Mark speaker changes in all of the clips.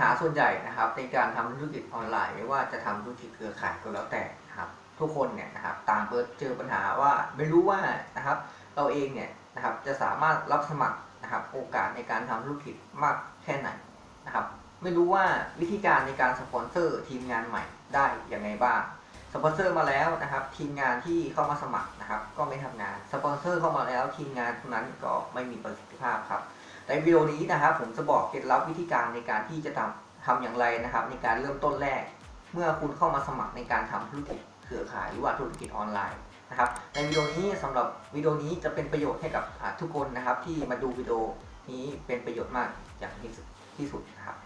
Speaker 1: หาส่วนใหญ่นะครับ ในการทำธุรกิจออนไลน์ไม่ว่าจะทำธุรกิจเครือข่ายก็แล้วแต่นะครับ ทุกคนเนี่ยนะครับต่างเจอปัญหาว่าไม่รู้ว่านะครับ เราเองเนี่ยนะครับจะสามารถรับสมัครนะครับ โอกาสในการทำธุรกิจมากแค่ไหนนะครับ ไม่รู้ว่าวิธีการในการสปอนเซอร์ทีมงานใหม่ได้อย่างไรบ้างสปอนเซอร์มาแล้วนะครับ ทีมงานที่เข้ามาสมัครนะครับ ก็ไม่ทำงานสปอนเซอร์เข้ามาแล้วทีมงานคนนั้นก็ไม่มีประสิทธิภาพครับ ในวิดีโอนี้นะครับ ผมจะบอกเคล็ดลับวิธีการในการที่จะทำทำอย่างไรนะครับ ในการเริ่มต้นแรก เมื่อคุณเข้ามาสมัครในการทำธุรกิจเครือข่ายหรือว่าธุรกิจออนไลน์นะครับ ในวิดีโอนี้สำหรับวิดีโอนี้จะเป็นประโยชน์ให้กับทุกคนนะครับ ที่มาดูวิดีโอนี้เป็นประโยชน์มากอย่างที่สุดที่สุดนะครับ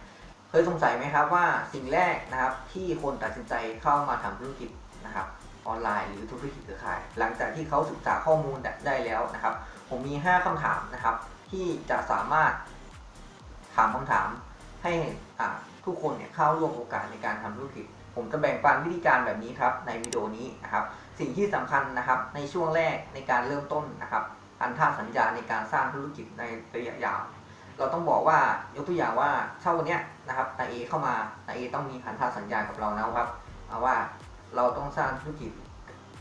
Speaker 1: เคยสงสัยไหมครับว่าสิ่งแรกนะครับที่คนตัดสินใจเข้ามาทำธุรกิจนะครับออนไลน์หรือธุรกิจเครือข่าย หลังจากที่เขาศึกษาข้อมูลได้แล้วนะครับ ผมมี 5คำถามนะครับ ที่จะสามารถถามคำถามให้ทุกคนเนี่ยเข้าร่วมโอกาสในการทำธุรกิจ ผมจะแบ่งปันวิธีการแบบนี้ครับในวิดีโอนี้นะครับสิ่งที่สำคัญนะครับในช่วงแรกในการเริ่มต้นนะครับพันธสัญญาในการสร้างธุรกิจในระยะยาว เราต้องบอกว่ายกตัวอย่างว่าถ้าวันนี้นะครับนายเอเข้ามานายเอต้องมีพันธสัญญากับเรานะครับเอาว่าเราต้องสร้างธุรกิจ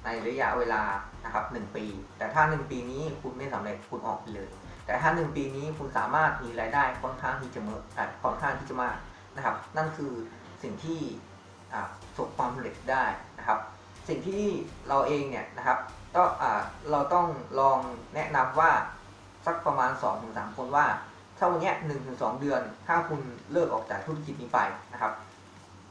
Speaker 1: ในระยะเวลานะครับหนึ่งปี แต่ถ้าหนึ่งปีนี้คุณไม่สำเร็จคุณออกไปเลย แต่ถ้าหนึ่งปีนี้คุณสามารถมีรายได้ค่อนข้างที่จะเมอะอะค่อนข้างที่จะมากนะครับ นั่นคือสิ่งที่ประสบความสำเร็จได้นะครับ สิ่งที่เราเองเนี่ยนะครับก็อ่าเราต้องลองแนะนำว่าสักประมาณ 2-3 คนว่าถ้าวันนี้หนึ่งถึงสองเดือน ถ้าคุณเลิกออกจากธุรกิจนี้ไปนะครับ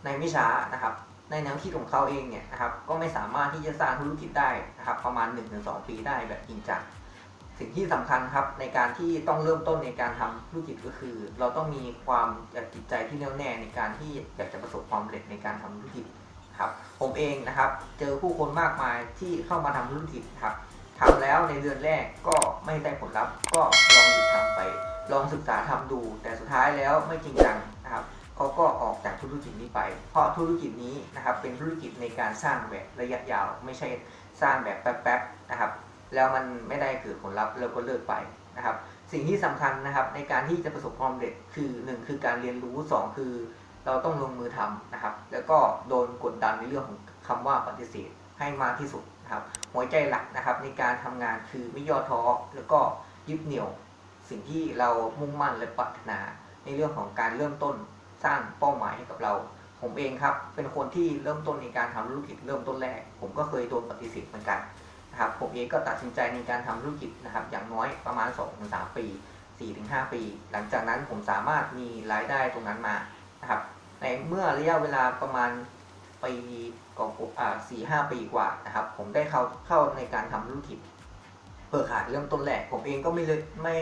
Speaker 1: ในไม่ช้านะครับ ในแนวคิดของเขาเองเนี่ยนะครับ ก็ไม่สามารถที่จะสร้างธุรกิจได้นะครับ ประมาณ 1-2 ปีได้แบบจริงจัง สิ่งที่สำคัญครับในการที่ต้องเริ่มต้นในการทำธุรกิจก็คือ เราต้องมีความจิตใจที่แน่วแน่ในการที่อยากจะประสบความสำเร็จในการทำธุรกิจครับ ผมเองนะครับ เจอผู้คนมากมายที่เข้ามาทำธุรกิจครับทำแล้วในเดือนแรกก็ไม่ได้ผลลัพธ์ ก็ลองหยุดทำไป ลองศึกษาทำดู แต่สุดท้ายแล้วไม่จริงจังนะครับเขาก็ออกจากธุรกิจนี้ไป เพราะธุรกิจนี้นะครับเป็นธุรกิจในการสร้างแบบระยะยาว ไม่ใช่สร้างแบบแป๊บๆนะครับ แล้วมันไม่ได้เกิดผลลัพธ์แล้วก็เลิกไปนะครับ สิ่งที่สำคัญนะครับในการที่จะประสบความสำเร็จคือ 1 คือการเรียนรู้ 2 คือ เราต้องลงมือทำนะครับ แล้วก็โดนกดดันในเรื่องของคำว่าปฏิเสธให้มากที่สุดนะครับหัวใจหลักนะครับในการทำงานคือไม่ย่อท้อแล้วก็ยึดเหนี่ยวสิ่งที่เรามุ่งมั่นและปรารถนา ในเรื่องของการเริ่มต้นสร้างเป้าหมายให้กับเรา ผมเองครับเป็นคนที่เริ่มต้นในการทำธุรกิจเริ่มต้นแรก ผมก็เคยโดนปฏิเสธเหมือนกัน นะครับผมเองก็ตัดสินใจในการทำธุรกิจนะครับ อย่างน้อยประมาณ 2-3 ปี 4-5 ปี หลังจากนั้นผมสามารถมีรายได้ตรงนั้นมานะครับ ในเมื่อระยะเวลาประมาณปีก็อ่าสี่ห้าปีกว่านะครับ ผมได้เข้าเข้าในการทำธุรกิจเปิดขายเริ่มต้นแรกผมเองก็ไม่เลยไม่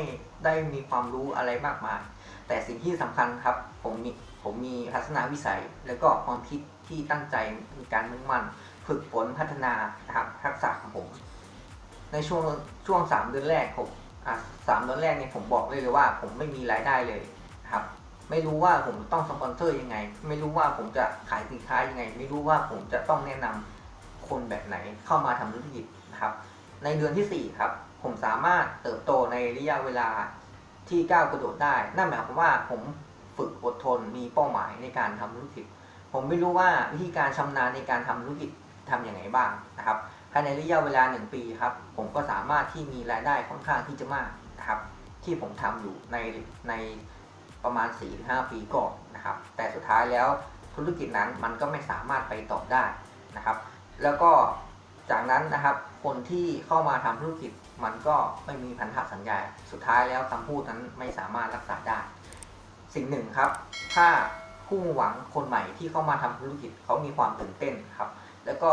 Speaker 1: ได้มีความรู้อะไรมากมาย แต่สิ่งที่สำคัญครับ ผมมีผมมีทัศนวิสัย แล้วก็ความคิดที่ตั้งใจมีการมุ่งมั่น ฝึกฝนพัฒนานะครับทักษะของผม ในช่วงช่วงสามเดือนแรกผมอะสามเดือนแรกเนี่ยผมบอกเลยเลยว่า ผมไม่มีรายได้เลยครับ ไม่รู้ว่าผมต้องสปอนเซอร์ยังไง ไม่รู้ว่าผมจะขายสินค้ายังไง ไม่รู้ว่าผมจะต้องแนะนำคนแบบไหนเข้ามาทำธุรกิจนะครับ ในเดือนที่ 4 ครับ ผมสามารถเติบโตในระยะเวลาที่ก้าวกระโดดได้ นั่นหมายความว่าผมฝึกอดทนมีเป้าหมายในการทำธุรกิจ ผมไม่รู้ว่าวิธีการชำนาญในการทำธุรกิจ ทำอย่างไรบ้างนะครับภายในระยะเวลา 1 ปีครับ ผมก็สามารถที่มีรายได้ค่อนข้างที่จะมากนะครับ ที่ผมทำอยู่ในในประมาณ 4-5 ปีก่อนนะครับ แต่สุดท้ายแล้วธุรกิจนั้นมันก็ไม่สามารถไปต่อได้นะครับ แล้วก็จากนั้นนะครับคนที่เข้ามาทำธุรกิจมันก็ไม่มีพันธสัญญา สุดท้ายแล้วคำพูดนั้นไม่สามารถรักษาได้ สิ่งหนึ่งครับ ถ้าผู้หวังคนใหม่ที่เข้ามาทำธุรกิจเขามีความตื่นเต้นครับ แล้วก็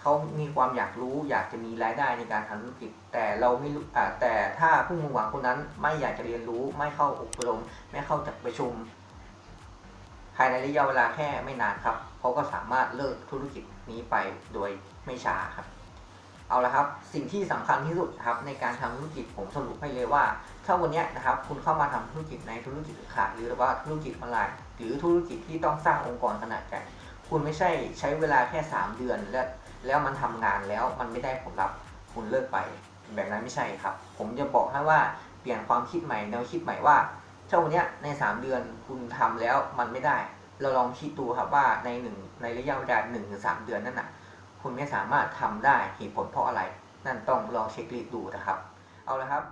Speaker 1: เขามีความอยากรู้อยากจะมีรายได้ในการทำธุรกิจ แต่เราไม่รู้แต่ถ้าผู้มุ่งหวังคนนั้นไม่อยากจะเรียนรู้ ไม่เข้าอบรม ไม่เข้าจัดประชุม ภายในระยะเวลาแค่ไม่นานครับเขาก็สามารถเลิกธุรกิจนี้ไปโดยไม่ช้าครับ เอาละครับสิ่งที่สำคัญที่สุดครับ ในการทำธุรกิจผมสรุปให้เลยว่า ถ้าวันนี้นะครับ คุณเข้ามาทำธุรกิจในธุรกิจขายหรือว่าธุรกิจออนไลน์ หรือธุรกิจที่ต้องสร้างองค์กรขนาดใหญ่ คุณไม่ใช่ใช้เวลาแค่ 3 เดือน แล้วแล้วมันทำงานแล้วมันไม่ได้ผลลัพธ์คุณเลิกไป แบบนั้นไม่ใช่ครับ ผมจะบอกให้ว่าเปลี่ยนความคิดใหม่แนวคิดใหม่ว่าช่วงเนี้ใน 3 เดือนคุณทำแล้วมันไม่ได้ เราลองคิดดูครับว่าในหนึ่งในระยะเวลาหนึ่งถึงสามเดือนนั่นน่ะ คุณไม่สามารถทำได้เหตุผลเพราะอะไร นั่นต้องลองเช็คลิสต์ดูนะครับ เอาละครับ